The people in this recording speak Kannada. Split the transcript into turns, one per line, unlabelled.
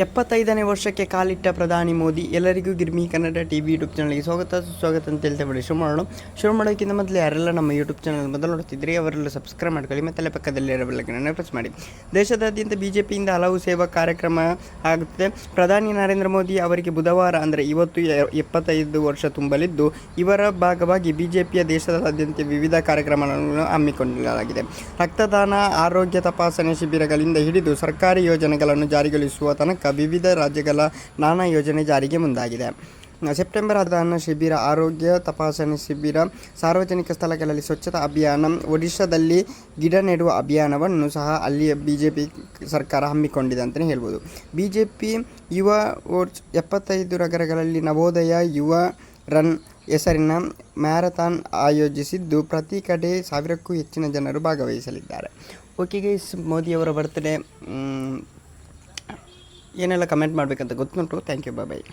ಎಪ್ಪತ್ತೈದನೇ ವರ್ಷಕ್ಕೆ ಕಾಲಿಟ್ಟ ಪ್ರಧಾನಿ ಮೋದಿ, ಎಲ್ಲರಿಗೂ ಗಿರ್ಮಿ ಕನ್ನಡ ಟಿ ವಿ ಯೂಟ್ಯೂಬ್ ಚಾನಲ್ಗೆ ಸ್ವಾಗತ ಸ್ವಾಗತ ಅಂತ ಹೇಳ್ತಾ ಬಿಡಿ. ಶುರು ಮಾಡೋಣ. ಶುರು ಮಾಡೋಕ್ಕಿಂತ ಮೊದಲು ಯಾರೆಲ್ಲ ನಮ್ಮ ಯೂಟ್ಯೂಬ್ ಚಾನಲ್ ಮೊದಲು ನೋಡ್ತಿದ್ರಿ ಅವರೆಲ್ಲ ಸಬ್ಸ್ಕ್ರೈಬ್ ಮಾಡ್ಕೊಳ್ಳಿ, ಮತ್ತೆ ಪಕ್ಕದಲ್ಲಿ ಬೆಲ್ಲಕ್ಕನ್ನು ಪ್ರೆಸ್ ಮಾಡಿ. ದೇಶದಾದ್ಯಂತ ಪಿಯಿಂದ ಹಲವು ಸೇವಾ ಕಾರ್ಯಕ್ರಮ ಆಗುತ್ತೆ ಪ್ರಧಾನಿ ನರೇಂದ್ರ ಮೋದಿ ಅವರಿಗೆ ಬುಧವಾರ, ಅಂದರೆ ಇವತ್ತು ಎಪ್ಪತ್ತೈದು ವರ್ಷ ತುಂಬಲಿದ್ದು, ಇವರ ಭಾಗವಾಗಿ ಬಿ ಜೆ ಪಿಯ ದೇಶದಾದ್ಯಂತ ವಿವಿಧ ಕಾರ್ಯಕ್ರಮಗಳನ್ನು ಹಮ್ಮಿಕೊಳ್ಳಲಾಗಿದೆ ರಕ್ತದಾನ, ಆರೋಗ್ಯ ತಪಾಸಣೆ ಶಿಬಿರಗಳಿಂದ ಹಿಡಿದು ಸರ್ಕಾರಿ ಯೋಜನೆಗಳನ್ನು ಜಾರಿಗೊಳಿಸುವ ತನಕ ವಿವಿಧ ರಾಜ್ಯಗಳ ನಾನಾ ಯೋಜನೆ ಜಾರಿಗೆ ಮುಂದಾಗಿದೆ. ಸೆಪ್ಟೆಂಬರ್ ಹದಿನಾರನ ಶಿಬಿರ, ಆರೋಗ್ಯ ತಪಾಸಣೆ ಶಿಬಿರ, ಸಾರ್ವಜನಿಕ ಸ್ಥಳಗಳಲ್ಲಿ ಸ್ವಚ್ಛತಾ ಅಭಿಯಾನ, ಒಡಿಶಾದಲ್ಲಿ ಗಿಡ ನೆಡುವ ಅಭಿಯಾನವನ್ನು ಸಹ ಅಲ್ಲಿಯ ಬಿ ಜೆ ಪಿ ಸರ್ಕಾರ ಹಮ್ಮಿಕೊಂಡಿದೆ ಅಂತಲೇ ಹೇಳ್ಬೋದು. ಬಿ ಜೆ ಪಿ ಯುವ ಓಟ್ಸ್ ಎಪ್ಪತ್ತೈದು ನಗರಗಳಲ್ಲಿ ನವೋದಯ ಯುವ ರನ್ ಹೆಸರಿನ ಮ್ಯಾರಥಾನ್ ಆಯೋಜಿಸಿದ್ದು, ಪ್ರತಿ ಕಡೆ ಸಾವಿರಕ್ಕೂ ಹೆಚ್ಚಿನ ಜನರು ಭಾಗವಹಿಸಲಿದ್ದಾರೆ. ಓಕೆ ಗೈಸ್ ಮೋದಿಯವರ ಬರ್ತ್ಡೇ ಏನೆಲ್ಲ ಕಮೆಂಟ್ ಮಾಡಬೇಕಂತ ಗೊತ್ತುಂಟು? Thank you bye